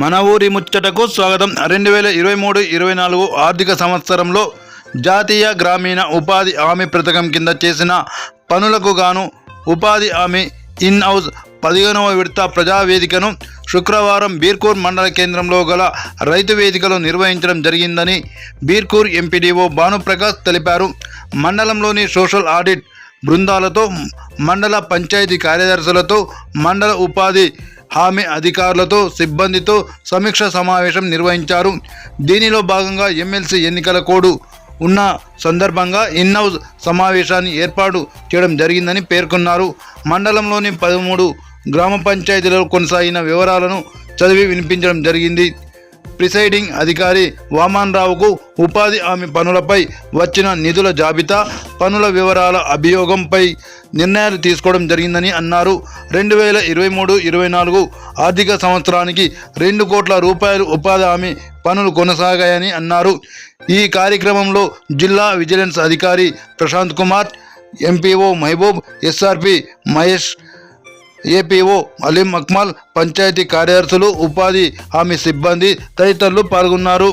మన ఊరి ముచ్చటకు స్వాగతం. రెండు వేల ఇరవై మూడు ఇరవై నాలుగు ఆర్థిక సంవత్సరంలో జాతీయ గ్రామీణ ఉపాధి హామీ పథకం కింద చేసిన పనులకు గాను ఉపాధి హామీ ఇన్ హౌస్ పదిహేనవ విడత ప్రజావేదికను శుక్రవారం బీర్కూర్ మండల కేంద్రంలో గల రైతు వేదికలో నిర్వహించడం జరిగిందని బీర్కూర్ ఎంపీడీఓ భానుప్రకాష్ తెలిపారు. మండలంలోని సోషల్ ఆడిట్ బృందాలతో మండల పంచాయతీ కార్యదర్శులతో మండల ఉపాధి హామీ అధికారులతో సిబ్బందితో సమీక్ష సమావేశం నిర్వహించారు. దీనిలో భాగంగా ఎమ్మెల్సీ ఎన్నికల కోడ్ ఉన్న సందర్భంగా ఇన్ హౌస్ సమావేశాన్ని ఏర్పాటు చేయడం జరిగిందని పేర్కొన్నారు. మండలంలోని పదమూడు గ్రామ పంచాయతీలలో కొనసాగిన వివరాలను చదివి వినిపించడం జరిగింది. ప్రిసైడింగ్ అధికారి వామన్ రావుకు ఉపాధి హామీ పనులపై వచ్చిన నిధుల జాబితా పనుల వివరాల అభియోగంపై నిర్ణయాలు తీసుకోవడం జరిగిందని అన్నారు. రెండు వేల ఇరవై మూడు ఇరవై నాలుగు ఆర్థిక సంవత్సరానికి రెండు కోట్ల రూపాయలు ఉపాధి హామీ పనులు కొనసాగాయని అన్నారు. ఈ కార్యక్రమంలో జిల్లా విజిలెన్స్ అధికారి Prashanth Kumar MPO Mahaboob SRP Mahesh APO Aleem Akmal panchayat కార్యదర్శులు ఉపాధి హామీ సిబ్బంది తదితరులు పాల్గొన్నారు.